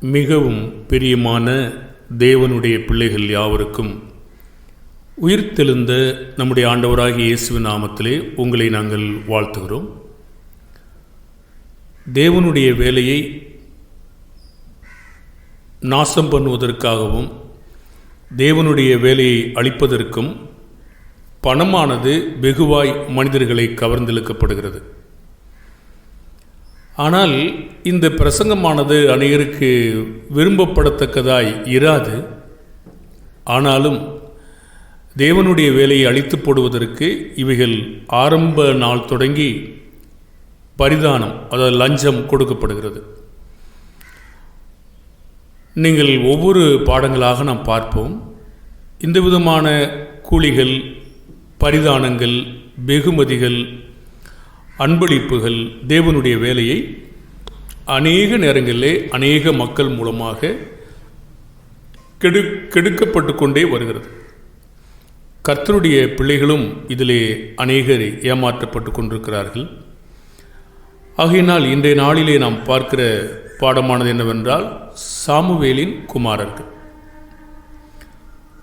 மிகவும் பிரியமான தேவனுடைய பிள்ளைகள் யாவருக்கும் உயிர்த்தெழுந்த நம்முடைய ஆண்டவராகிய இயேசுவின் நாமத்திலே உங்களை நாங்கள் வாழ்த்துகிறோம். தேவனுடைய வேலையை நாசம் பண்ணுவதற்காகவும் தேவனுடைய வேலையை அழிப்பதற்கும் பணமானது வெகுவாய் மனிதர்களை கவர்ந்தெழுக்கப்படுகிறது. ஆனால் இந்த பிரசங்கமானது அநேகருக்கு விரும்பப்படத்தக்கதாய் இராது. ஆனாலும் தேவனுடைய வேலையை அழித்து போடுவதற்கு இவைகள் ஆரம்ப நாள் தொடங்கி பரிதானம் அதாவது லஞ்சம் கொடுக்கப்படுகிறது. நீங்கள் ஒவ்வொரு பாடங்களாக நாம் பார்ப்போம். இந்த விதமான கூலிகள் பரிதானங்கள் வெகுமதிகள் அன்பளிப்புகள் தேவனுடைய வேலையை அநேக நேரங்களிலே அநேக மக்கள் மூலமாக கெடு கெடுக்கப்பட்டு கொண்டே வருகிறது. கர்த்தருடைய பிள்ளைகளும் இதிலே அநேகர் ஏமாற்றப்பட்டு கொண்டிருக்கிறார்கள். ஆகையினால் இன்றைய நாளிலே நாம் பார்க்கிற பாடமானது என்னவென்றால் சாமுவேலின் குமாரர்கள்.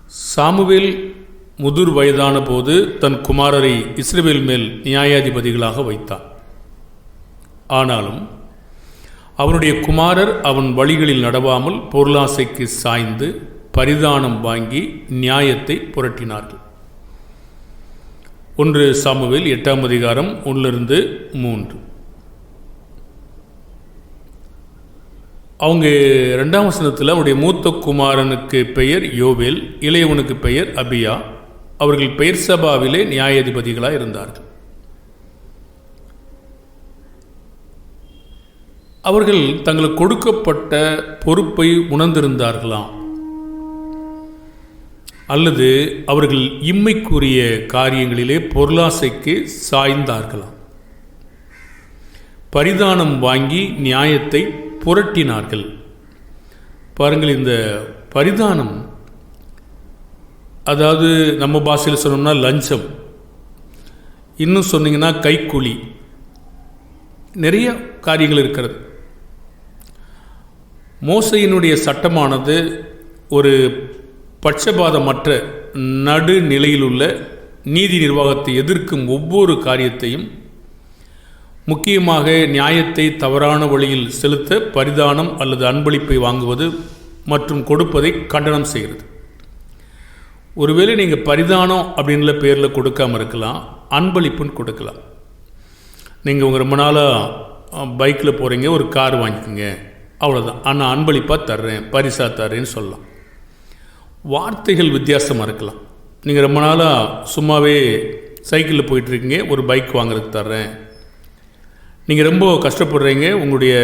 சாமுவேல் முதிர் வயதான போது தன் குமாரரை இஸ்ரேல் மேல் நியாயாதிபதிகளாக வைத்தான் ஆனாலும் அவனுடைய குமாரர் அவன் வழிகளில் நடவாமல் பொருளாசைக்கு சாய்ந்து பரிதானம் வாங்கி நியாயத்தை புரட்டினார்கள். ஒன்று சாமுவேல் எட்டாம் அதிகாரம் ஒன்றிலிருந்து மூன்று. அவங்க ரெண்டாம் வசனத்தில் அவருடைய மூத்த குமாரனுக்கு பெயர் யோவேல் இளையவனுக்கு பெயர் அபியா அவர்கள் பெயர் சபாவிலே நியாயாதிபதிகளாக இருந்தார்கள். அவர்கள் தங்களுக்கு கொடுக்கப்பட்ட பொறுப்பை உணர்ந்திருந்தார்களாம். அல்லது அவர்கள் இம்மைக்குரிய காரியங்களிலே பொருளாசைக்கு சாய்ந்தார்களாம். பரிதானம் வாங்கி நியாயத்தை புரட்டினார்கள். பாருங்கள் இந்த பரிதானம் அதாவது நம்ம பாஷையில் சொன்னோம்னா லஞ்சம். இன்னும் சொன்னீங்கன்னா கைக்கூலி. நிறைய காரியங்கள் இருக்கிறது. மோசையினுடைய சட்டமானது ஒரு பட்சபாதமற்ற நடுநிலையிலுள்ள நீதி நிர்வாகத்தை எதிர்க்கும் ஒவ்வொரு காரியத்தையும் முக்கியமாக நியாயத்தை தவறான வழியில் செலுத்த பரிதானம் அல்லது அன்பளிப்பை வாங்குவது மற்றும் கொடுப்பதை கண்டனம் செய்கிறது. ஒருவேளை நீங்கள் பரிதானம் அப்படின்ற பேரில் கொடுக்காம இருக்கலாம் அன்பளிப்புன்னு கொடுக்கலாம். நீங்கள் உங்கள் ரொம்ப நாளாக பைக்கில் போகிறீங்க ஒரு கார் வாங்கிக்கோங்க அவ்வளோதான் ஆனால் அன்பளிப்பாக தர்றேன் பரிசாக தர்றேன்னு சொல்லலாம். வார்த்தைகள் வித்தியாசமாக இருக்கலாம். நீங்கள் ரொம்ப நாளாக சும்மாவே சைக்கிளில் போயிட்டுருக்கீங்க ஒரு பைக் வாங்குறதுக்கு தர்றேன். நீங்கள் ரொம்ப கஷ்டப்படுறீங்க உங்களுடைய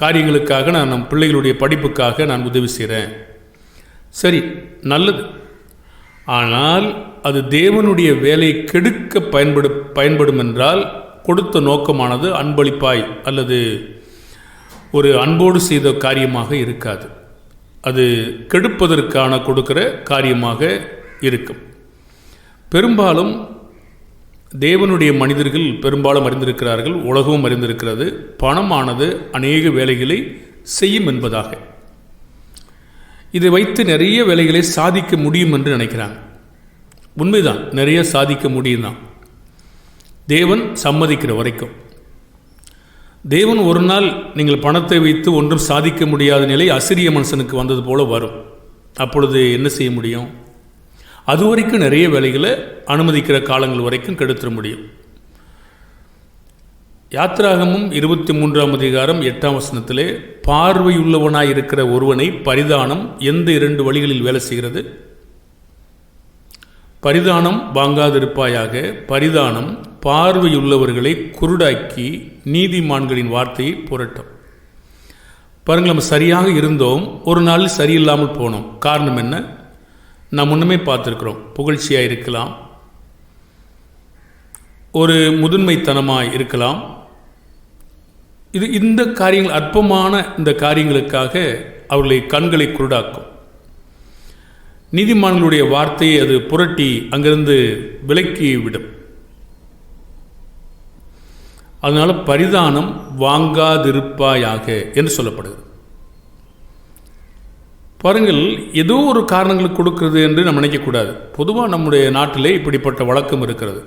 காரியங்களுக்காக நான் நம் பிள்ளைகளுடைய படிப்புக்காக நான் உதவி செய்கிறேன் சரி நல்லது. ஆனால் அது தேவனுடைய வேலை கெடுக்க பயன்படு பயன்படும் என்றால் கொடுத்த நோக்கமானது அன்பளிப்பாய் அல்லது ஒரு அன்போடு செய்த காரியமாக இருக்காது. அது கெடுப்பதற்கான கொடுக்கிற காரியமாக இருக்கும். பெரும்பாலும் தேவனுடைய மனிதர்கள் பெரும்பாலும் அறிந்திருக்கிறார்கள் உலகமும் அறிந்திருக்கிறது பணமானது அநேக வேலைகளை செய்யும் என்பதாக. இதை வைத்து நிறைய வேலைகளை சாதிக்க முடியும் என்று நினைக்கிறாங்க. உண்மைதான் நிறைய சாதிக்க முடியும் தான் தேவன் சம்மதிக்கிற வரைக்கும். தேவன் ஒரு நாள் நீங்கள் பணத்தை வைத்து ஒன்றும் சாதிக்க முடியாத நிலை அசிரிய மனுஷனுக்கு வந்தது போல வரும். அப்பொழுது என்ன செய்ய முடியும்? அது வரைக்கும் நிறைய வேலைகளை அனுமதிக்கிற காலங்கள் வரைக்கும் கெடுத்துட முடியும். யாத்ராகமும் இருபத்தி மூன்றாம் அதிகாரம் எட்டாம் வசனத்திலே பார்வையுள்ளவனாய் இருக்கிற ஒருவனை பரிதானம் எந்த இரண்டு வழிகளில் வேலை செய்கிறது? பரிதானம் வாங்காதிருப்பாயாக பரிதானம் பார்வையுள்ளவர்களை குருடாக்கி நீதிமான்களின் வார்த்தையை புரட்டும். பாருங்கள் நம்ம சரியாக இருந்தோம் ஒரு நாள் சரியில்லாமல் போனோம். காரணம் என்ன? நாம் முன்னமே பார்த்துருக்குறோம் புகழ்ச்சியாக இருக்கலாம் ஒரு முதன்மைத்தனமாக இருக்கலாம் இது இந்த காரியங்கள் அற்பமான இந்த காரியங்களுக்காக அவர்களை கண்களை குருடாக்கும். நீதிமான்களுடைய வார்த்தையை அது புரட்டி அங்கிருந்து விலக்கி விடும். அதனால் பரிதானம் வாங்காதிருப்பாயாக என்று சொல்லப்படுகிறது. பாருங்கள் ஏதோ ஒரு காரணங்களுக்கு கொடுக்கிறது என்று நம்ம நினைக்கக்கூடாது. பொதுவாக நம்முடைய நாட்டிலே இப்படிப்பட்ட வழக்கம் இருக்கிறது.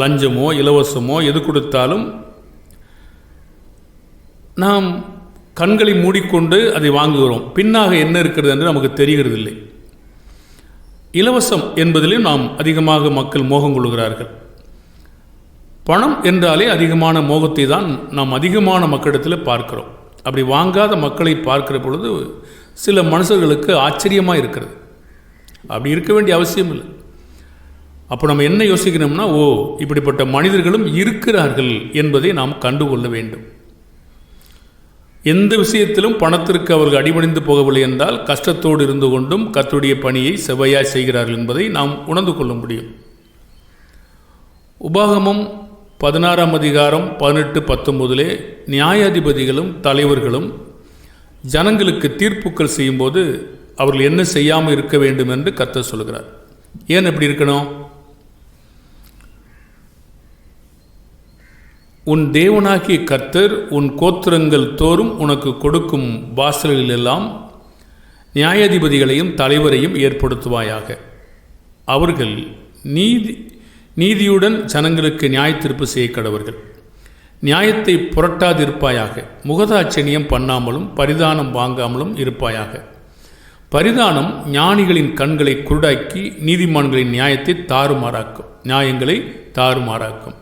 லஞ்சமோ இலவசமோ எது கொடுத்தாலும் நாம் கண்களை மூடிக்கொண்டு அதை வாங்குகிறோம். பின்னாக என்ன இருக்கிறது என்று நமக்கு தெரிகிறதில்லை. இலவசம் என்பதிலும் நாம் அதிகமாக மக்கள் மோகம் கொள்கிறார்கள். பணம் என்றாலே அதிகமான மோகத்தை தான் நாம் அதிகமான மக்களிடத்தில் பார்க்கிறோம். அப்படி வாங்காத மக்களை பார்க்கிற பொழுது சில மனுஷர்களுக்கு ஆச்சரியமாக இருக்கிறது. அப்படி இருக்க வேண்டிய அவசியம் இல்லை. அப்போ நம்ம என்ன யோசிக்கணும்னா ஓ இப்படிப்பட்ட மனிதர்களும் இருக்கிறார்கள் என்பதை நாம் கண்டுகொள்ள வேண்டும். எந்த விஷயத்திலும் பணத்திற்கு அவர்கள் அடிபணிந்து போகவில்லை என்றால் கஷ்டத்தோடு இருந்து கொண்டும் கத்துடைய பணியை செவ்வையாய் செய்கிறார்கள் என்பதை நாம் உணர்ந்து கொள்ள முடியும். உபாகமும் பதினாறாம் அதிகாரம் பதினெட்டு பத்தொம்போதிலே நியாயாதிபதிகளும் தலைவர்களும் ஜனங்களுக்கு தீர்ப்புக்கள் செய்யும்போது அவர்கள் என்ன செய்யாமல் இருக்க வேண்டும் என்று கர்த்தர் சொல்கிறார். ஏன் எப்படி இருக்கணும்? உன் தேவனாகிய கர்த்தர் உன் கோத்திரங்கள் தோறும் உனக்கு கொடுக்கும் வாசல்களிலெல்லாம் நியாயாதிபதிகளையும் தலைவரையும் ஏற்படுத்துவாயாக. அவர்கள் நீதி நீதியுடன் ஜனங்களுக்கு நியாய செய்ய கடவர்கள். நியாயத்தை புரட்டாதிருப்பாயாக. முகதாட்சணியம் பண்ணாமலும் பரிதானம் வாங்காமலும் இருப்பாயாக. பரிதானம் ஞானிகளின் கண்களை குருடாக்கி நீதிமான்களின் நியாயத்தை தாறுமாறாக்கும். நியாயங்களை தாறுமாறாக்கும்.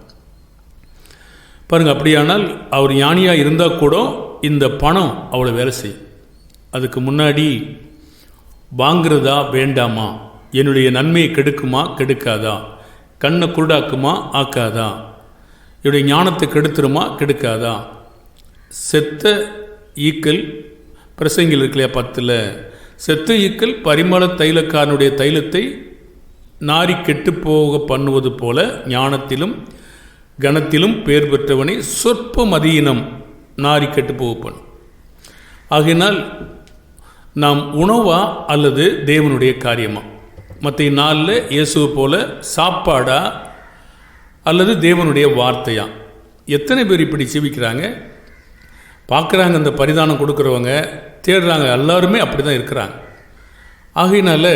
பாருங்கள் அப்படியானால் அவர் ஞானியாக இருந்தால் கூட இந்த பணம் அவ்வளோ வேலை செய்யும். அதுக்கு முன்னாடி வாங்குறதா வேண்டாமா? என்னுடைய நன்மையை கெடுக்குமா? கெடுக்காதா? கண்ணை குருடாக்குமா? ஆக்காதா? என்னுடைய ஞானத்தை கெடுத்துருமா? கெடுக்காதா? செத்த ஈக்கள் பிரசங்கில் இருக்கலையா பத்தில் செத்த ஈக்கள் பரிமள தைலக்காரனுடைய தைலத்தை நாரி கெட்டுப்போக பண்ணுவது போல ஞானத்திலும் கணத்திலும் பேர் பெற்றவனை சொற்ப மதியினம் நாரி கெட்டு பண்ணும் ஆகையினால் நாம் உணவா அல்லது தேவனுடைய காரியமா? மற்ற நாளில் இயேசுவை போல சாப்பாடா அல்லது தேவனுடைய வார்த்தையா? எத்தனை பேர் இப்படி ஜீவிக்கிறாங்க? பார்க்குறாங்க அந்த பரிதானம் கொடுக்குறவங்க தேடுறாங்க எல்லாருமே அப்படி தான் இருக்கிறாங்க. ஆகையினால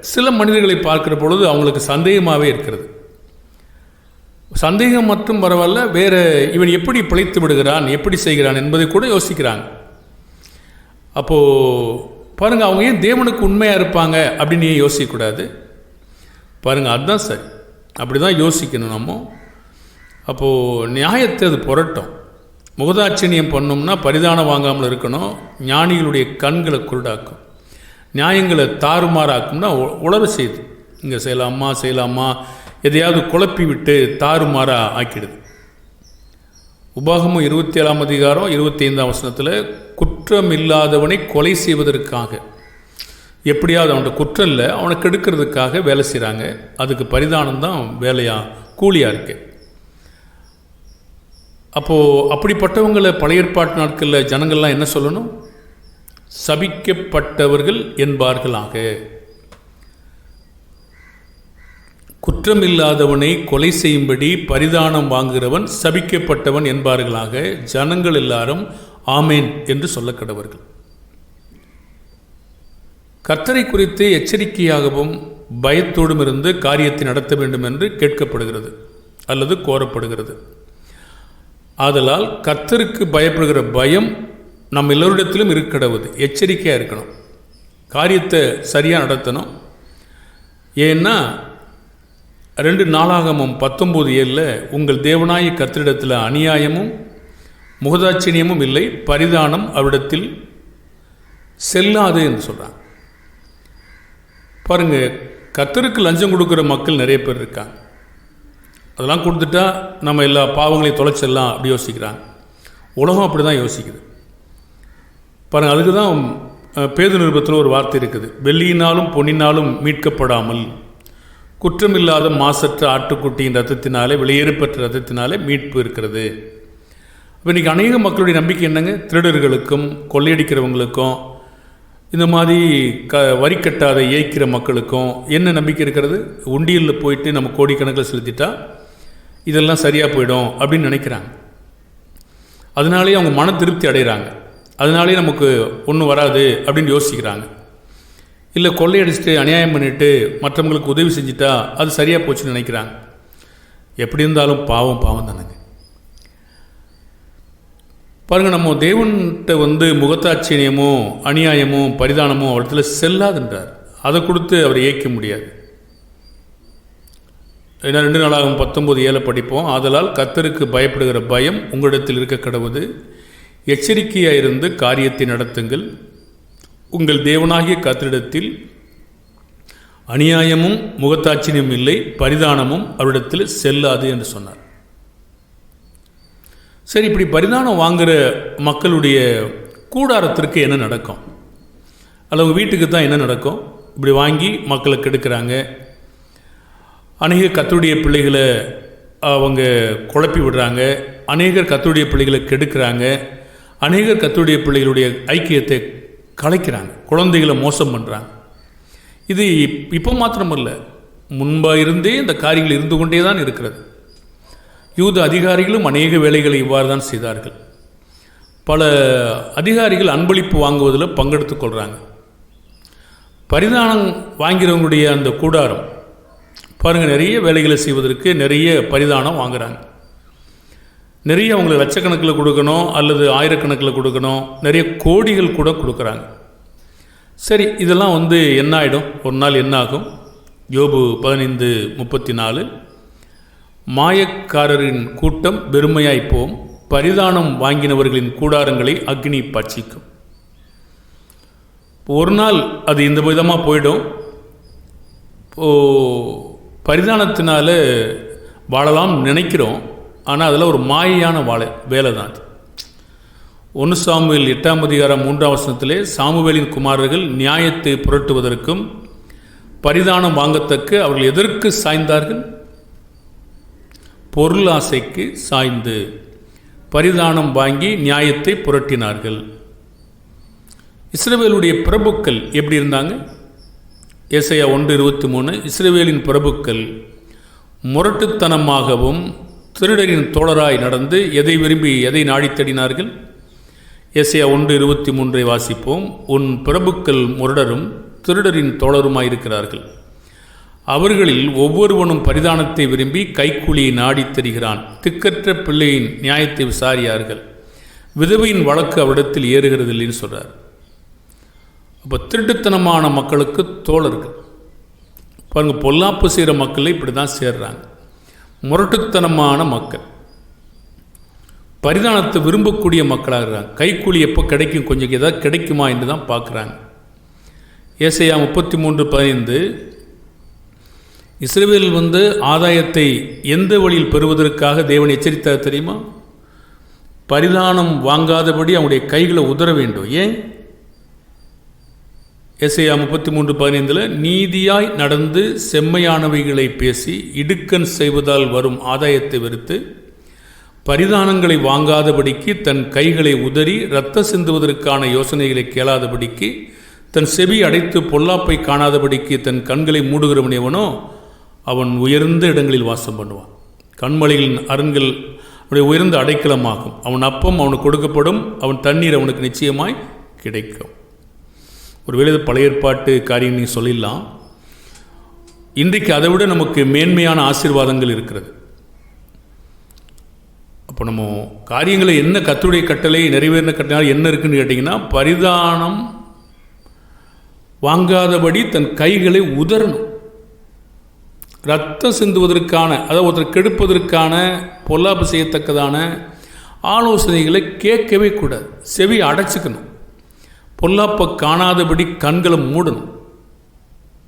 சில மனிதர்களை பார்க்குற பொழுது அவங்களுக்கு சந்தேகமாகவே இருக்கிறது. சந்தேகம் மட்டும் பரவாயில்ல வேறு இவன் எப்படி பிழைத்து விடுகிறான் எப்படி செய்கிறான் என்பதை கூட யோசிக்கிறாங்க. அப்போது பாருங்கள் அவங்க ஏன் தேவனுக்கு உண்மையாக இருப்பாங்க அப்படின்னு ஏன் யோசிக்கக்கூடாது? பாருங்கள் அதுதான் சரி. அப்படி தான் யோசிக்கணும் நம்ம. அப்போது நியாயத்தை அது புரட்டும். முகதாட்சணியம் பண்ணோம்னா பரிதானம் வாங்காமல் இருக்கணும். ஞானிகளுடைய கண்களை குருடாக்கும். நியாயங்களை தாறுமாறாக்கும்னா உ- உளர செய்யுது இங்கே செய்யலாமா செய்யலாமா எதையாவது குழப்பி விட்டு தாறுமாறாக ஆக்கிடுது. உபாகமும் இருபத்தி ஏழாம் அதிகாரம் இருபத்தி ஐந்தாம் வசனத்தில் குற்றம் இல்லாதவனை கொலை செய்வதற்காக. எப்படியாவது அவன்கிட்ட குற்றம் இல்லை அவனை கெடுக்கிறதுக்காக வேலை செய்கிறாங்க அதுக்கு பரிதானம் தான் வேலையாக கூலியாக இருக்கு. அப்போது அப்படிப்பட்டவங்களை பழைய ஏற்பாட்டு நாட்களில் ஜனங்கள்லாம் என்ன சொல்லணும்? சபிக்கப்பட்டவர்கள் என்பார்களாக. குற்றமில்லாதவனை கொலை செய்யும்படி பரிதானம் வாங்குகிறவன் சபிக்கப்பட்டவன் என்பார்களாக ஜனங்கள் எல்லாரும் ஆமேன் என்று சொல்ல கடவர்கள் கர்த்தரை குறித்து எச்சரிக்கையாகவும் பயத்தோடும் இருந்து காரியத்தை நடத்த வேண்டும் என்று கேட்கப்படுகிறது அல்லது கோரப்படுகிறது. ஆதலால் கர்த்தருக்கு பயப்படுகிற பயம் நம்ம எல்லோரிடத்திலும் இருக்கடவுது. எச்சரிக்கையாக இருக்கணும். காரியத்தை சரியாக நடத்தணும். ஏன்னா ரெண்டு நாளாகமும் பத்தொம்போது ஏழில் உங்கள் தேவனாய கத்திடத்தில் அநியாயமும் முகதாட்சிணியமும் இல்லை பரிதானம் அவரிடத்தில் செல்லாது என்று சொல்கிறாங்க பாருங்கள் கத்தருக்கு லஞ்சம் கொடுக்குற மக்கள் நிறைய பேர் இருக்காங்க. அதெல்லாம் கொடுத்துட்டா நம்ம எல்லா பாவங்களையும் தொலைச்சிடலாம் அப்படி யோசிக்கிறாங்க. உலகம் அப்படி தான் யோசிக்குது. பாருங்கள் அதுக்கு தான் பேது நிருபத்தில் ஒரு வார்த்தை இருக்குது. வெள்ளியினாலும் பொன்னினாலும் மீட்கப்படாமல் குற்றமில்லாத மாசற்ற ஆட்டுக்குட்டியின் ரத்தத்தினாலே வெளியேறப்பெற்ற ரத்தத்தினாலே மீட்பு இருக்கிறது. இப்போ இன்றைக்கி அநேக மக்களுடைய நம்பிக்கை என்னங்க? திருடர்களுக்கும் கொள்ளையடிக்கிறவங்களுக்கும் இந்த மாதிரி க வரி கட்டாத ஏய்க்கிற மக்களுக்கும் என்ன நம்பிக்கை இருக்கிறது? உண்டியலில் போயிட்டு நம்ம கோடிக்கணக்கில் செலுத்திட்டா இதெல்லாம் சரியாக போயிடும் அப்படின்னு நினைக்கிறாங்க. அதனாலேயே அவங்க மன திருப்தி அடைகிறாங்க அதனாலேயே நமக்கு ஒன்றும் வராது அப்படின்னு யோசிக்கிறாங்க. இல்லை கொள்ளையடிச்சிட்டு அநியாயம் பண்ணிட்டு மற்றவங்களுக்கு உதவி செஞ்சுட்டா அது சரியாக போச்சுன்னு நினைக்கிறாங்க. எப்படி இருந்தாலும் பாவம் பாவம் தானேங்க. பாருங்கள் நம்ம தேவன்கிட்ட வந்து முகத்தாட்சியமோ அநியாயமோ பரிதானமோ அவரிடத்துல செல்லாதுன்றார். அதை கொடுத்து அவரை ஏற்க முடியாது. ஏன்னா ரெண்டு நாளாகும் பத்தொம்போது ஏழை படிப்போம். ஆதலால் கத்தருக்கு பயப்படுகிற பயம் உங்களிடத்தில் இருக்க கடவுது. எச்சரிக்கையாக இருந்து காரியத்தை நடத்துங்கள். உங்கள் தேவனாகிய கத்தரிடத்தில் அநியாயமும் முகத்தாட்சியும் இல்லை பரிதானமும் அவரிடத்தில் செல்லாது என்று சொன்னார். சரி இப்படி பரிதானம் வாங்குகிற மக்களுடைய கூடாரத்திற்கு என்ன நடக்கும்? அல்லது உங்கள் வீட்டுக்கு தான் என்ன நடக்கும்? இப்படி வாங்கி மக்களை கெடுக்கிறாங்க. அநேக கத்துடைய பிள்ளைகளை அவங்க குழப்பி விடுறாங்க. அநேகர் கத்துடைய பிள்ளைகளை கெடுக்கிறாங்க. அநேகர் கத்துடைய பிள்ளைகளுடைய ஐக்கியத்தை கலைக்கிறாங்க. குழந்தைகளை மோசம் பண்ணுறாங்க இது இப்போ மாத்திரமல்ல. முன்பாக இருந்தே இந்த காரியங்கள் இருந்து கொண்டே தான் இருக்கிறது. யூத அதிகாரிகளும் அநேக வேலைகளை இவ்வாறு தான் செய்தார்கள். பல அதிகாரிகள் அன்பளிப்பு வாங்குவதில் பங்கெடுத்து கொள்கிறாங்க பரிதானம் வாங்கிறவங்களுடைய அந்த கூடாரம். பாருங்கள் நிறைய வேலைகளை செய்வதற்கு நிறைய பரிதானம் வாங்குகிறாங்க நிறைய அவங்களுக்கு லட்சக்கணக்கில் கொடுக்கணும் அல்லது ஆயிரக்கணக்கில் கொடுக்கணும். நிறைய கோடிகள் கூட கொடுக்குறாங்க. சரி இதெல்லாம் வந்து என்ன ஆகிடும் ஒரு நாள் என்ன ஆகும் யோபு பதினைந்து முப்பத்தி நாலு மாயக்காரரின் கூட்டம் பெருமையாய் பரிதானம் வாங்கினவர்களின் கூடாரங்களை அக்னி பட்சிக்கும். ஒரு நாள் அது இந்த விதமாக போயிடும். ஓ பரிதானத்தினால வாழலாம் நினைக்கிறோம். ஆனால் அதில் ஒரு மாயையான வாழை வேலை தான் அது. ஒன்று சாமுவேல் எட்டாம் அதிகாரம் மூன்றாம் வசனத்திலே சாமுவேலின் குமாரர்கள் நியாயத்தை புரட்டுவதற்கும் பரிதானம் வாங்கத்தக்க அவர்கள் எதற்கு சாய்ந்தார்கள்? பொருளாசைக்கு சாய்ந்து பரிதானம் வாங்கி நியாயத்தை புரட்டினார்கள். இஸ்ரேவேலுடைய பிரபுக்கள் எப்படி இருந்தாங்க? ஏசையா ஒன்று இருபத்தி மூணு இஸ்ரேவேலின் பிரபுக்கள் முரட்டுத்தனமாகவும் திருடரின் தோழராய் நடந்து எதை விரும்பி எதை நாடித்தடினார்கள் ஏசையா ஒன்று இருபத்தி மூன்றை வாசிப்போம். உன் பிரபுக்கள் முரடரும் திருடரின் தோழருமாயிருக்கிறார்கள் அவர்களில் ஒவ்வொருவனும் பரிதானத்தை விரும்பி கைக்கூலியை நாடித் தெரிகிறான். திக்கற்ற பிள்ளையின் நியாயத்தை விசாரியார்கள். விதவையின் வழக்கு அவரிடத்தில் ஏறுகிறது இல்லைன்னு சொல்கிறார் அப்போ திருட்டுத்தனமான மக்களுக்கு தோழர்கள். பாருங்கள் பொல்லாப்பு செய்கிற மக்கள் இப்படி தான் சேர்றாங்க. முரட்டுத்தனமான மக்கள். பரிதானத்தை விரும்பக்கூடிய மக்களாக இருக்கிறாங்க கைக்கூலி எப்போ கிடைக்கும்? கொஞ்சம் ஏதாவது கிடைக்குமா என்று தான் பார்க்குறாங்க. ஏசையா முப்பத்தி மூன்று பதினைந்து இஸ்ரேல் வந்து ஆதாயத்தை எந்த வழியில் பெறுவதற்காக தேவன் எச்சரித்தார் தெரியுமா? பரிதானம் வாங்காதபடி அவனுடைய கைகளை உதற வேண்டும். ஏன்? எஸ்ஐயா முப்பத்தி மூன்று பதினைந்தில் நீதியாய் நடந்து செம்மையானவைகளை பேசி இடுக்கன் செய்வதால் வரும் ஆதாயத்தை வெறுத்து பரிதானங்களை வாங்காதபடிக்கு தன் கைகளை உதறி இரத்த சிந்துவதற்கான யோசனைகளை கேளாதபடிக்கு தன் செவி அடைத்து பொல்லாப்பை காணாதபடிக்கு தன் கண்களை மூடுகிறவனேவனோ அவன் உயர்ந்த இடங்களில் வாசம் பண்ணுவான். கண்மலைகளின் அரண்கள் அவனுடைய உயர்ந்த அடைக்கலமாகும். அவன் அப்பம் அவனுக்கு கொடுக்கப்படும் அவன் தண்ணீர் அவனுக்கு நிச்சயமாய் கிடைக்கும். ஒருவேளை இது பழைய ஏற்பாட்டு காரியம் நீங்கள் சொல்லிடலாம். இன்றைக்கு அதை விட நமக்கு மேன்மையான ஆசீர்வாதங்கள் இருக்கிறது. அப்போ நம்ம காரியங்களை என்ன கத்துடைய கட்டளை நிறைவேறின கட்டளை என்ன இருக்குன்னு கேட்டிங்கன்னா பரிதானம் வாங்காதபடி தன் கைகளை உதறணும். ரத்தம் சிந்துவதற்கான அதாவது ஒருத்தர் கெடுப்பதற்கான பொல்லாப்பு செய்யத்தக்கதான ஆலோசனைகளை கேட்கவே கூடாது. செவி அடைச்சிக்கணும். பொல்லாப்பை காணாதபடி கண்களை மூடணும்.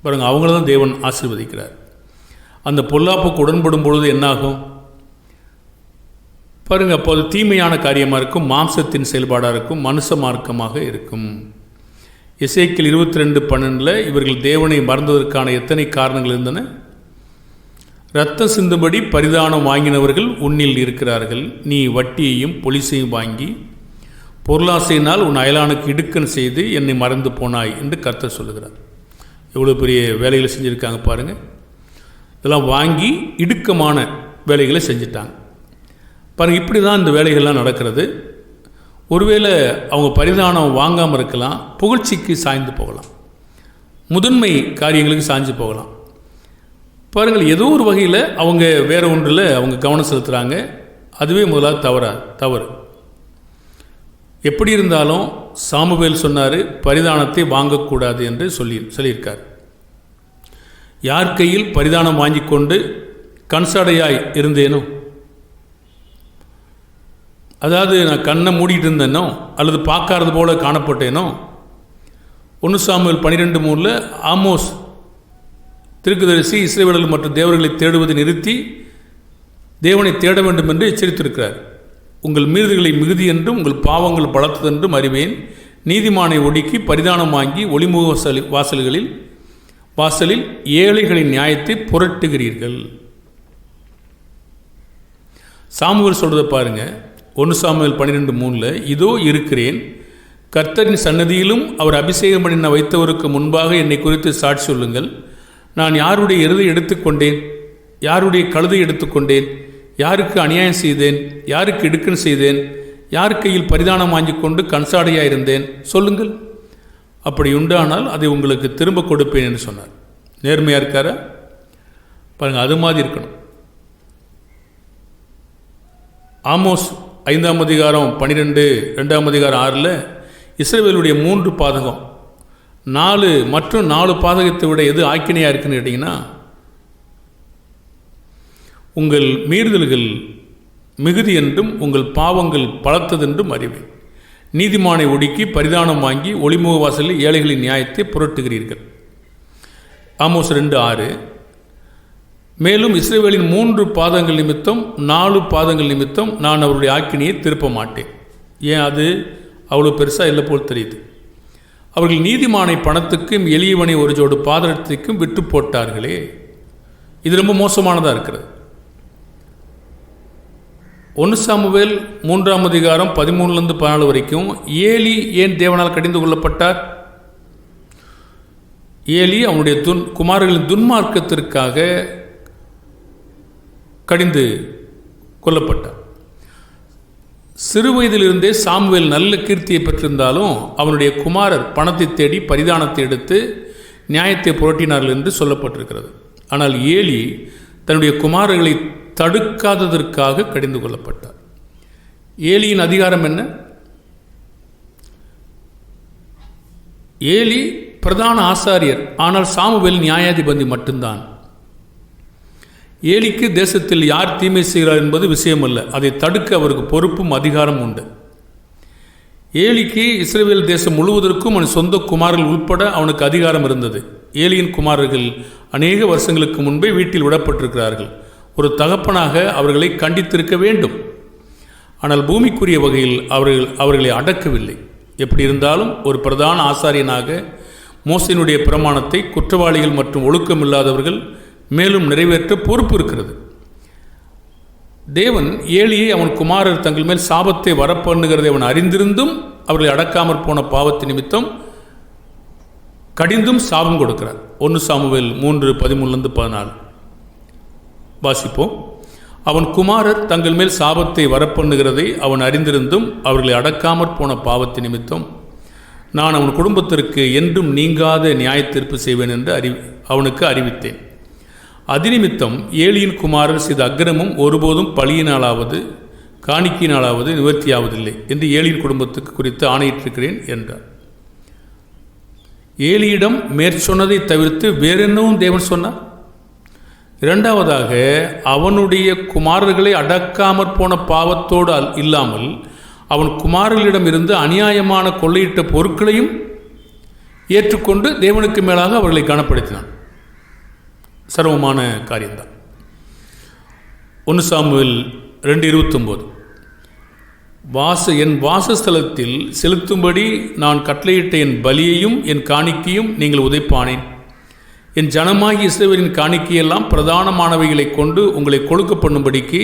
பாருங்கள் அவங்கள தான் தேவன் ஆசீர்வதிக்கிறார். அந்த பொல்லாப்புக்கு உடன்படும் பொழுது என்னாகும்? பாருங்கள் அப்போது தீமையான காரியமாக இருக்கும் மாம்சத்தின் செயல்பாடாக இருக்கும் மனுஷ மார்க்கமாக இருக்கும். இசைக்கில் இருபத்தி ரெண்டு பன்னெண்டில் இவர்கள் தேவனை மறந்ததற்கான எத்தனை காரணங்கள் இருந்தன? ரத்தம் சிந்தும்படி பரிதானம் வாங்கினவர்கள் உன்னில் இருக்கிறார்கள். நீ வட்டியையும் பொலிசையும் வாங்கி பொருளாசையினால் உன் அயலானுக்கு இடுக்கன் செய்து என்னை மறந்து போனாய் என்று கர்த்தர் சொல்லுகிறார். எவ்வளோ பெரிய வேலைகளை செஞ்சுருக்காங்க பாருங்கள் இதெல்லாம் வாங்கி இடுக்கமான வேலைகளை செஞ்சிட்டாங்க. பாருங்கள் இப்படி தான் இந்த வேலைகள்லாம் நடக்கிறது. ஒருவேளை அவங்க பரிதானம் வாங்காமல் இருக்கலாம் புகழ்ச்சிக்கு சாய்ந்து போகலாம். முதன்மை காரியங்களுக்கு சாய்ஞ்சு போகலாம். பாருங்கள் ஏதோ ஒரு வகையில் அவங்க வேறு ஒன்றில் அவங்க கவனம் செலுத்துகிறாங்க அதுவே முதலாக தவறா தவறு. எப்படி இருந்தாலும் சாமுவேல் சொன்னார் பரிதானத்தை வாங்கக்கூடாது என்று சொல்லி சொல்லியிருக்கார். யார் கையில் பரிதானம் வாங்கி கொண்டு கண்சாடையாய் இருந்தேனோ? அதாவது நான் கண்ணை மூடிட்டு இருந்தேனோ? அல்லது பார்க்காதது போல காணப்பட்டேனோ? ஒன்று சாமுவேல் பன்னிரெண்டு மூணில் ஆமோஸ் திருக்குதரிசி இஸ்ரேவேலர்கள் மற்றும் தேவர்களை தேடுவதை நிறுத்தி தேவனை தேட வேண்டும் என்று எச்சரித்திருக்கிறார். உங்கள் மீறுதல்களை மிகுதி என்றும் உங்கள் பாவங்கள் பலத்ததென்றும் அறிவேன். நீதிமானை ஒடுக்கி பரிதானம் வாங்கி ஒளிமுக வாசல் வாசல்களில் வாசலில் ஏழைகளின் நியாயத்தை புரட்டுகிறீர்கள். சாமுவேல் சொல்கிறத பாருங்க. ஒன்று சாமுவேல் பன்னிரெண்டு மூணில் இதோ இருக்கிறேன். கர்த்தரின் சன்னதியிலும் அவர் அபிஷேகம் பண்ணின வைத்தவருக்கு முன்பாக என்னை குறித்து சாட்சி சொல்லுங்கள். நான் யாருடைய எருதை எடுத்துக்கொண்டேன்? யாருடைய கழுதை எடுத்துக்கொண்டேன்? யாருக்கு அநியாயம் செய்தேன்? யாருக்கு இடுக்கன் செய்தேன்? யார் கையில் பரிதானம் வாங்கி கொண்டு கண்சாடையாக இருந்தேன்? சொல்லுங்கள். அப்படி உண்டானால் அதை உங்களுக்கு திரும்ப கொடுப்பேன் என்று சொன்னார். நேர்மையாக இருக்காரா? பாருங்கள் அது மாதிரி இருக்கணும். ஆமோஸ் ஐந்தாம் அதிகாரம் பன்னிரெண்டு ரெண்டாம் அதிகாரம் ஆறில் இஸ்ரேவேலுடைய மூன்று பாதகம். நாலு மற்றும் நாலு பாதகத்தை விட எது ஆக்கினையாக இருக்குன்னு கேட்டிங்கன்னா உங்கள் மீறுதல்கள் மிகுதி என்றும் உங்கள் பாவங்கள் பலத்ததென்றும் அறிவேன். நீதிமானை ஒடுக்கி பரிதானம் வாங்கி ஒளிமுக வாசலில் ஏழைகளின் நியாயத்தை புரட்டுகிறீர்கள். ஆமோஸ் ரெண்டு ஆறு. மேலும் இஸ்ரேவேலின் மூன்று பாதங்கள் நிமித்தம் நாலு பாதங்கள் நிமித்தம் நான் அவருடைய ஆக்கினியை திருப்ப மாட்டேன். ஏன் அது? அவ்வளோ பெருசாக இல்லை போல் தெரியுது. அவர்கள் நீதிமானை பணத்துக்கும் எளியவனை ஒரு ஜோடு பாதத்துக்கும் விட்டு போட்டார்களே. இது ரொம்ப மோசமானதாக இருக்கிறது. ஒன்று சாமுவேல் மூன்றாம் அதிகாரம் பதிமூணுலேருந்து பதினாலு வரைக்கும் ஏலி ஏன் தேவனால் கடிந்து கொள்ளப்பட்டார்? ஏலி அவனுடைய துன் குமாரர்களின் துன்மார்க்கத்திற்காக கடிந்து கொல்லப்பட்டார். சிறு வயதிலிருந்தே சாமுவேல் நல்ல கீர்த்தியை பெற்றிருந்தாலும் அவனுடைய குமாரர் பணத்தை தேடி பரிதானத்தை எடுத்து நியாயத்தை புரட்டினார்கள் என்று சொல்லப்பட்டிருக்கிறது. ஆனால் ஏலி தன்னுடைய குமாரர்களை தடுக்காததற்காக கடிந்து கொள்ளப்பட்டார். ஏலியின் அதிகாரம் என்ன? ஏலி பிரதான ஆசாரியர் ஆனால் சாமுவேல் நியாயாதிபதி மட்டும்தான். ஏலிக்கு தேசத்தில் யார் தீமை செய்கிறார் என்பது விஷயமல்ல. அதை தடுக்க அவருக்கு பொறுப்பும் அதிகாரம் உண்டு. ஏலிக்கு இஸ்ரேல் தேசம் முழுவதற்கும் அவன் சொந்த குமாரில் உட்பட அவனுக்கு அதிகாரம் இருந்தது. ஏலியின் குமாரர்கள் அநேக வருஷங்களுக்கு முன்பே வீட்டில் விடப்பட்டிருக்கிறார்கள். ஒரு தகப்பனாக அவர்களை கண்டித்திருக்க வேண்டும். ஆனால் பூமிக்குரிய வகையில் அவர்கள் அவர்களை அடக்கவில்லை. எப்படி இருந்தாலும் ஒரு பிரதான ஆசாரியனாக மோசையினுடைய பிரமாணத்தை குற்றவாளிகள் மற்றும் ஒழுக்கமில்லாதவர்கள் மேலும் நிறைவேற்ற பொறுப்பு இருக்கிறது. தேவன் ஏழியை அவன் குமாரர் தங்கள் மேல் சாபத்தை வரப்பண்ணுகிறதை அவன் அறிந்திருந்தும் அவர்களை அடக்காமற் போன பாவத்து நிமித்தம் கடிந்தும் சாபம் கொடுக்கிறார். ஒன்று சாமுவேல் மூன்று பதிமூணுலேருந்து பதினாலு. வாசிப்போம். அவன் குமாரர் தங்கள் மேல் சாபத்தை வரப்பண்ணுகிறதை அவன் அறிந்திருந்தும் அவர்களை அடக்காமற் போன பாவத்தை நிமித்தம் நான் அவன் குடும்பத்திற்கு என்றும் நீங்காத நியாயத்தீர்ப்பு செய்வேன் என்று அறி அவனுக்கு அறிவித்தேன். அதிநிமித்தம் ஏலியின் குமாரர் செய்த அக்கிரமும் ஒருபோதும் பழியினாலாவது காணிக்கையினாலாவது நிவர்த்தியாவதில்லை என்று ஏலியின் குடும்பத்துக்கு குறித்து ஆணையிட்டிருக்கிறேன் என்றார். ஏலியிடம் மேற்சொன்னதை தவிர்த்து வேறென்னவும் தேவன் சொன்னார்? இரண்டாவதாக அவனுடைய குமாரர்களை அடக்காமற் போன பாவத்தோடு அல்- இல்லாமல் அவன் குமாரர்களிடமிருந்து அநியாயமான கொள்ளையிட்ட பொருட்களையும் ஏற்றுக்கொண்டு தேவனுக்கு மேலாக அவர்களை கனப்படுத்தினான். சர்வமான காரியம்தான். ஒன்று சாமுவில் ரெண்டு இருபத்தொம்போது. வாச என் வாசஸ்தலத்தில் செலுத்தும்படி நான் கட்டளையிட்ட என் பலியையும் என் காணிக்கையும் நீங்கள் உதைப்பானேன். என் ஜனமாகி இஸ்ரவேலின் காணிக்கையெல்லாம் பிரதானமானவைகளை கொண்டு உங்களை கொழுக்க பண்ணும்படிக்கு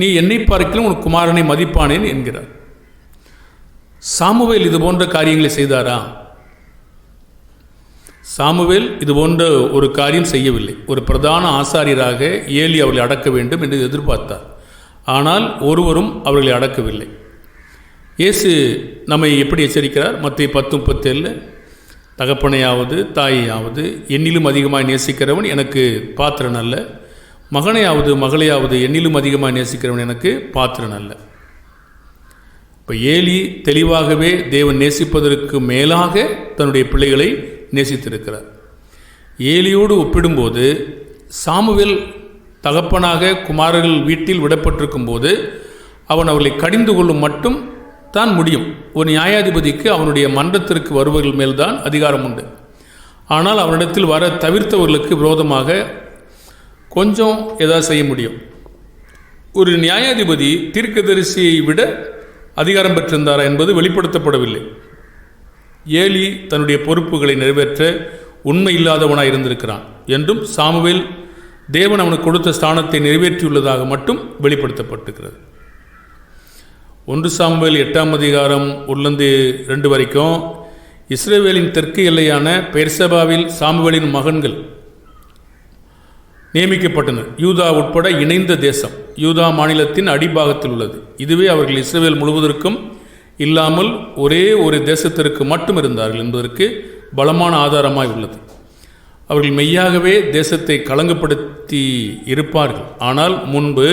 நீ என்னை பார்க்கலாம் உன் குமாரனை மதிப்பானேன் என்கிறார். சாமுவேல் இது போன்ற காரியங்களை செய்தாரா? சாமுவேல் இது போன்ற ஒரு காரியம் செய்யவில்லை. ஒரு பிரதான ஆசாரியராக ஏலி அவர்களை அடக்க வேண்டும் என்று எதிர்பார்த்தார். ஆனால் ஒருவரும் அவர்களை அடக்கவில்லை. இயேசு நம்மை எப்படி எச்சரிக்கிறார்? மத்திய பத்து முப்பத்தேழில் தகப்பனையாவது தாயையாவது என்னிலும் அதிகமாக நேசிக்கிறவன் எனக்கு பாத்திரன் அல்ல. மகனையாவது மகளையாவது என்னிலும் அதிகமாக நேசிக்கிறவன் எனக்கு பாத்திரன் அல்ல. இப்போ ஏலி தெளிவாகவே தேவன் நேசிப்பதற்கு மேலாக தன்னுடைய பிள்ளைகளை நேசித்திருக்கிறார். ஏலியோடு ஒப்பிடும்போது சாமுவேல் தகப்பனாக குமாரர்கள் வீட்டில் விடப்பட்டிருக்கும் போது அவன் அவர்களை கடிந்து கொள்ளும் மட்டும் தான் முடியும். ஒரு நியாயாதிபதிக்கு அவனுடைய மன்றத்திற்கு வருபவர்கள் மேல்தான் அதிகாரம் உண்டு. ஆனால் அவனிடத்தில் வர தவிர்த்தவர்களுக்கு விரோதமாக கொஞ்சம் ஏதாவது செய்ய முடியும். ஒரு நியாயாதிபதி தீர்க்கதரிசியை விட அதிகாரம் பெற்றிருந்தாரா என்பது வெளிப்படுத்தப்படவில்லை. ஏலி தன்னுடைய பொறுப்புகளை நிறைவேற்ற உண்மை இல்லாதவனாக இருந்திருக்கிறான் என்றும் சாமுவேல் தேவன் அவனுக்கு கொடுத்த ஸ்தானத்தை நிறைவேற்றியுள்ளதாக மட்டும் வெளிப்படுத்தப்பட்டிருக்கிறது. ஒன்று சாமுவேல் எட்டாம் அதிகாரம் உள்ளந்து ரெண்டு வரைக்கும் இஸ்ரேவேலின் தெற்கு எல்லையான பெர்சபாவில் சாமுவேலின் மகன்கள் நியமிக்கப்பட்டனர். யூதா உட்பட இணைந்த தேசம் யூதா மாநிலத்தின் அடிபாகத்தில் உள்ளது. இதுவே அவர்கள் இஸ்ரேல் முழுவதற்கும் இல்லாமல் ஒரே ஒரு தேசத்திற்கு மட்டும் இருந்தார்கள் என்பதற்கு பலமான ஆதாரமாய் உள்ளது. அவர்கள் மெய்யாகவே தேசத்தை களங்கப்படுத்தி இருப்பார்கள். ஆனால் முன்பு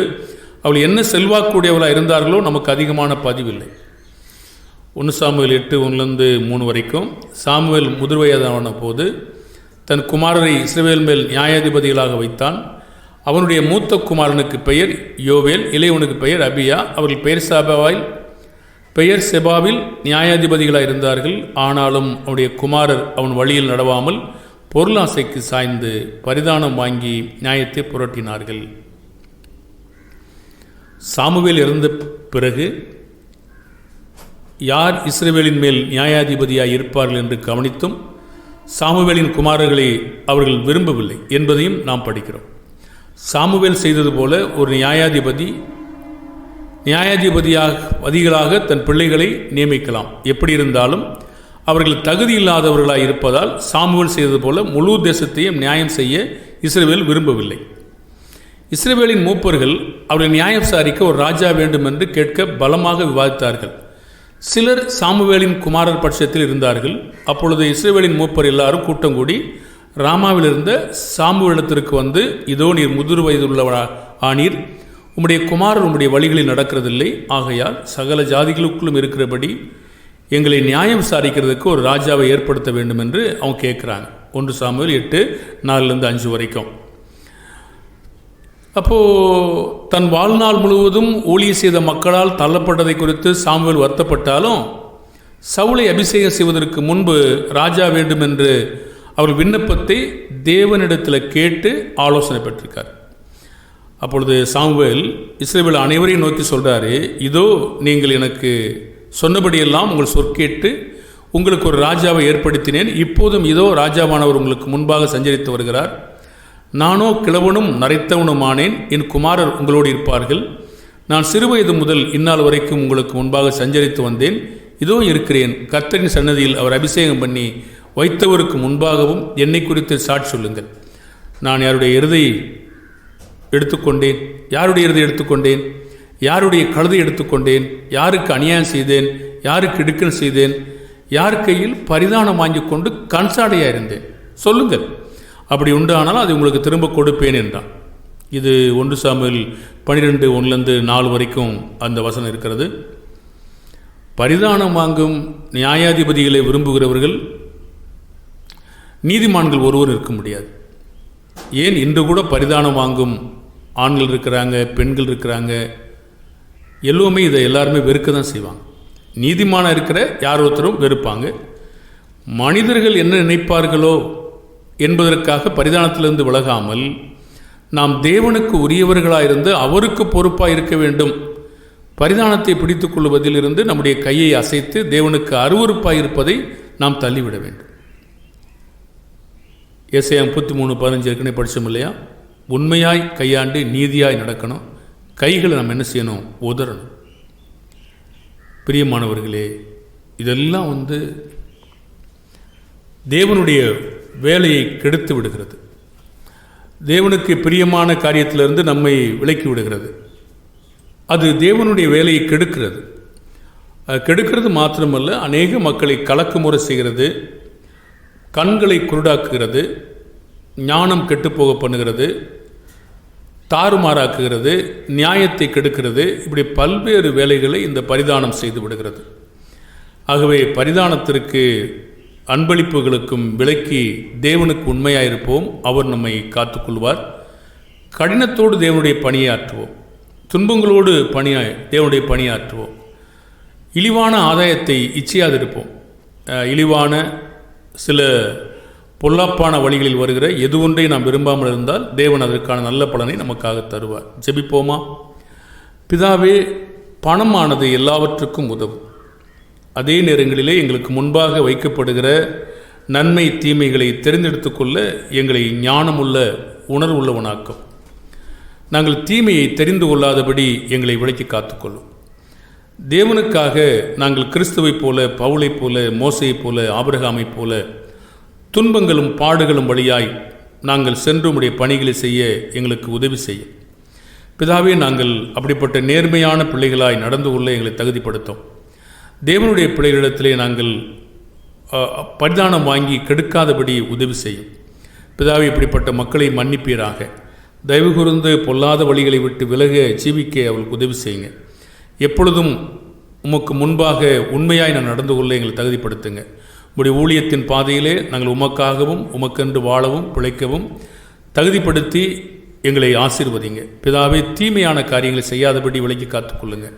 அவள் என்ன செல்வாக்குடையவளாக இருந்தார்களோ நமக்கு அதிகமான பதிவில்லை. ஒன்று சாமுவேல் எட்டு ஒன்றுலேருந்து மூணு வரைக்கும். சாமுவேல் முதிர்வயதான போது தன் குமாரரை இஸ்ரவேல் மேல் நியாயாதிபதிகளாக வைத்தான். அவனுடைய மூத்த குமாரனுக்கு பெயர் யோவேல் இளையவனுக்கு பெயர் அபியா. அவர்கள் பெயர் சாபாவில் பெயர் செபாவில் நியாயாதிபதிகளாக இருந்தார்கள். ஆனாலும் அவனுடைய குமாரர் அவன் வழியில் நடவாமல் பொருளாசைக்கு சாய்ந்து பரிதானம் வாங்கி நியாயத்தை புரட்டினார்கள். சாமுவேல் இறந்த பிறகு யார் இஸ்ரேவேலின் மேல் நியாயாதிபதியாக இருப்பார்கள் என்று கவனித்தும் சாமுவேலின் குமாரர்களை அவர்கள் விரும்பவில்லை என்பதையும் நாம் படிக்கிறோம். சாமுவேல் செய்தது போல ஒரு நியாயாதிபதி நியாயாதிபதியாக அதிகளாக தன் பிள்ளைகளை நியமிக்கலாம். எப்படி இருந்தாலும் அவர்கள் தகுதி இல்லாதவர்களாக இருப்பதால் சாமுவேல் செய்தது போல முழு தேசத்தையும் நியாயம் செய்ய இஸ்ரேவேல் விரும்பவில்லை. இஸ்ரேவேலின் மூப்பர்கள் அவரை நியாயம் விசாரிக்க ஒரு ராஜா வேண்டும் என்று கேட்க பலமாக விவாதித்தார்கள். சிலர் சாமுவேலின் குமாரர் பட்சத்தில் இருந்தார்கள். அப்பொழுது இஸ்ரேவேலின் மூப்பர் எல்லாரும் கூட்டம் கூடி ராமாவில் இருந்த சாமுவேலத்திற்கு வந்து இதோ நீர் முதிர் வயதுள்ளவரா ஆனீர். உம்முடைய குமாரர் உம்முடைய வழிகளில் நடக்கிறதில்லை. ஆகையால் சகல ஜாதிகளுக்குள்ளும் இருக்கிறபடி எங்களை நியாயம் விசாரிக்கிறதுக்கு ஒரு ராஜாவை ஏற்படுத்த வேண்டும் என்று அவங்க கேட்குறாங்க ஒன்று சாமுவேல் எட்டு நாலுலேருந்து அஞ்சு வரைக்கும். அப்போது தன் வாழ்நாள் முழுவதும் ஊழிய செய்த மக்களால் தள்ளப்பட்டதை குறித்து சாமுவேல் வருத்தப்பட்டாலும் சவுளை அபிஷேகம் செய்வதற்கு முன்பு ராஜா வேண்டும் என்று அவர் விண்ணப்பத்தை தேவனிடத்தில் கேட்டு ஆலோசனை பெற்றிருக்கார். அப்பொழுது சாமுவேல் இஸ்ரேவேல் அனைவரையும் நோக்கி சொல்கிறாரு இதோ நீங்கள் எனக்கு சொன்னபடியெல்லாம் உங்கள் சொற்கேட்டு உங்களுக்கு ஒரு ராஜாவை ஏற்படுத்தினேன். இப்போதும் இதோ ராஜாவானவர் உங்களுக்கு முன்பாக சஞ்சரித்து வருகிறார். நானோ கிழவனும் நரைத்தவனுமானேன்? என் குமாரர் உங்களோடு இருப்பார்கள். நான் சிறுவயது முதல் இந்நாள் வரைக்கும் உங்களுக்கு முன்பாக சஞ்சரித்து வந்தேன். இதோ இருக்கிறேன். கர்த்தரின் சன்னதியில் அவர் அபிஷேகம் பண்ணி வைத்தவருக்கு முன்பாகவும் என்னை குறித்து சாட்சி சொல்லுங்கள். நான் யாருடைய இறுதியை எடுத்துக்கொண்டேன்? யாருடைய இறுதி எடுத்துக்கொண்டேன்? யாருடைய கழுதை எடுத்துக்கொண்டேன்? யாருக்கு அநியாயம் செய்தேன்? யாருக்கு இடுக்கன் செய்தேன்? யார் கையில் பரிதானம் வாங்கி கொண்டு கண்சாடையாக இருந்தேன்? சொல்லுங்கள். அப்படி உண்டானாலும் அது உங்களுக்கு திரும்ப கொடுப்பேன் என்றான். இது ஒன்று சாமியில் பனிரெண்டு ஒன்றுலேருந்து நாலு வரைக்கும் அந்த வசனம் இருக்கிறது. பரிதானம் வாங்கும் நியாயாதிபதிகளை விரும்புகிறவர்கள் நீதிமான்கள் ஒருவர் இருக்க முடியாது. ஏன் இன்று கூட பரிதானம் வாங்கும் ஆண்கள் இருக்கிறாங்க பெண்கள் இருக்கிறாங்க? எல்லோருமே இதை எல்லாருமே வெறுக்க தான் செய்வாங்க. நீதிமான இருக்கிற யார் ஒருத்தரும் வெறுப்பாங்க. மனிதர்கள் என்ன நினைப்பார்களோ என்பதற்காக பரிதானத்திலிருந்து விலகாமல் நாம் தேவனுக்கு உரியவர்களாயிருந்து அவருக்கு பொறுப்பாக இருக்க வேண்டும். பரிதானத்தை பிடித்துக் கொள்வதிலிருந்து நம்முடைய கையை அசைத்து தேவனுக்கு அருவறுப்பாக இருப்பதை நாம் தள்ளிவிட வேண்டும். எஸ்ஐ முப்பத்தி மூணு பதினஞ்சு ஏற்கனவே படித்தோம் இல்லையா? உண்மையாய் கையாண்டு நீதியாய் நடக்கணும். கைகளை நம்ம என்ன செய்யணும்? உதறணும். பிரியமானவர்களே இதெல்லாம் வந்து தேவனுடைய வேலையை கெடுத்து விடுகிறது. தேவனுக்கு பிரியமான காரியத்திலிருந்து நம்மை விலக்கி விடுகிறது. அது தேவனுடைய வேலையை கெடுக்கிறது. அது கெடுக்கிறது மாத்திரமல்ல அநேக மக்களை கலக்குமுறை செய்கிறது கண்களை குருடாக்குகிறது ஞானம் கெட்டுப்போக பண்ணுகிறது தாறுமாறாக்குகிறது நியாயத்தை கெடுக்கிறது இப்படி பல்வேறு வேலைகளை இந்த பரிதானம் செய்து விடுகிறது. ஆகவே பரிதானத்திற்கு அன்பளிப்புகளுக்கும் விலக்கி தேவனுக்கு உண்மையாயிருப்போம். அவர் நம்மை காத்துக்கொள்வார். கடினத்தோடு தேவனுடைய பணியாற்றுவோம் துன்பங்களோடு பணியாய் தேவனுடைய பணியாற்றுவோம் இழிவான ஆதாயத்தை இச்சையாதிருப்போம். இழிவான சில பொல்லாப்பான வழிகளில் வருகிற எது ஒன்றை நாம் விரும்பாமல் இருந்தால் தேவன் அதற்கான நல்ல பலனை நமக்காக தருவார். ஜெபிப்போமா? பிதாவே பணமானது எல்லாவற்றுக்கும் உதவும். அதே நேரங்களிலே எங்களுக்கு முன்பாக வைக்கப்படுகிற நன்மை தீமைகளை தெரிந்தெடுத்து கொள்ள எங்களை ஞானமுள்ள உணர்வுள்ளவனாக்கும். நாங்கள் தீமையை தெரிந்து கொள்ளாதபடி எங்களை விலக்கி காத்துக்கொள்ளும். தேவனுக்காக நாங்கள் கிறிஸ்துவைப் போல பவுளைப் போல மோசையைப் போல ஆபிரகாமைப் போல துன்பங்களும் பாடுகளும் வழியாய் நாங்கள் சென்று உடைய பணிகளை செய்ய எங்களுக்கு உதவி செய்யும். பிதாவே நாங்கள் அப்படிப்பட்ட நேர்மையான பிள்ளைகளாய் நடந்து கொள்ள எங்களை தகுதிப்படுத்தும். தேவனுடைய பிள்ளைகளிடத்திலே நாங்கள் பரிதானம் வாங்கி கெடுக்காதபடி உதவி செய்யும். பிதாவை இப்படிப்பட்ட மக்களை மன்னிப்பீராக. தயவு கூர்ந்து பொல்லாத வழிகளை விட்டு விலக ஜீவிக்க அவளுக்கு உதவி செய்யுங்க. எப்பொழுதும் உமக்கு முன்பாக உண்மையாய் நான் நடந்து கொள்ள எங்களை தகுதிப்படுத்துங்க. உங்களுடைய ஊழியத்தின் பாதையிலே நாங்கள் உமக்காகவும் உமக்கென்று வாழவும் பிழைக்கவும் தகுதிப்படுத்தி எங்களை ஆசீர்வதிங்க. பிதாவே தீமையான காரியங்களை செய்யாதபடி விலக்கி காத்துக்கொள்ளுங்கள்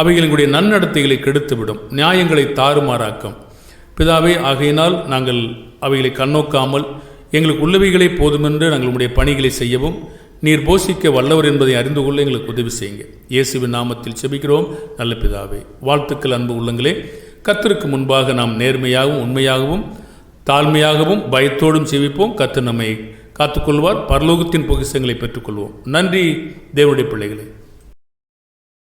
அவைகள் நன்னடத்தைகளை கெடுத்துவிடும். நியாயங்களை தாறுமாறாக்கும். பிதாவே ஆகையினால் நாங்கள் அவைகளை கண்ணோக்காமல் எங்களுக்கு உள்ளவைகளே போதுமென்று நாங்கள் உடைய பணிகளை செய்யவும் நீர் போஷிக்க வல்லவர் என்பதை அறிந்து கொள்ள எங்களுக்கு உதவி செய்யுங்க. இயேசுவின் நாமத்தில் செபிக்கிறோம். நல்ல பிதாவே வாழ்த்துக்கள் அன்பு உள்ளங்களே. கத்தருக்கு முன்பாக நாம் நேர்மையாகவும் உண்மையாகவும் தாழ்மையாகவும் பயத்தோடும் செவிப்போம் கத்து நம்மை காத்துக்கொள்வார். பரலோகத்தின் பொக்கிஷங்களை பெற்றுக்கொள்வோம். நன்றி தேவனுடைய பிள்ளைகளே.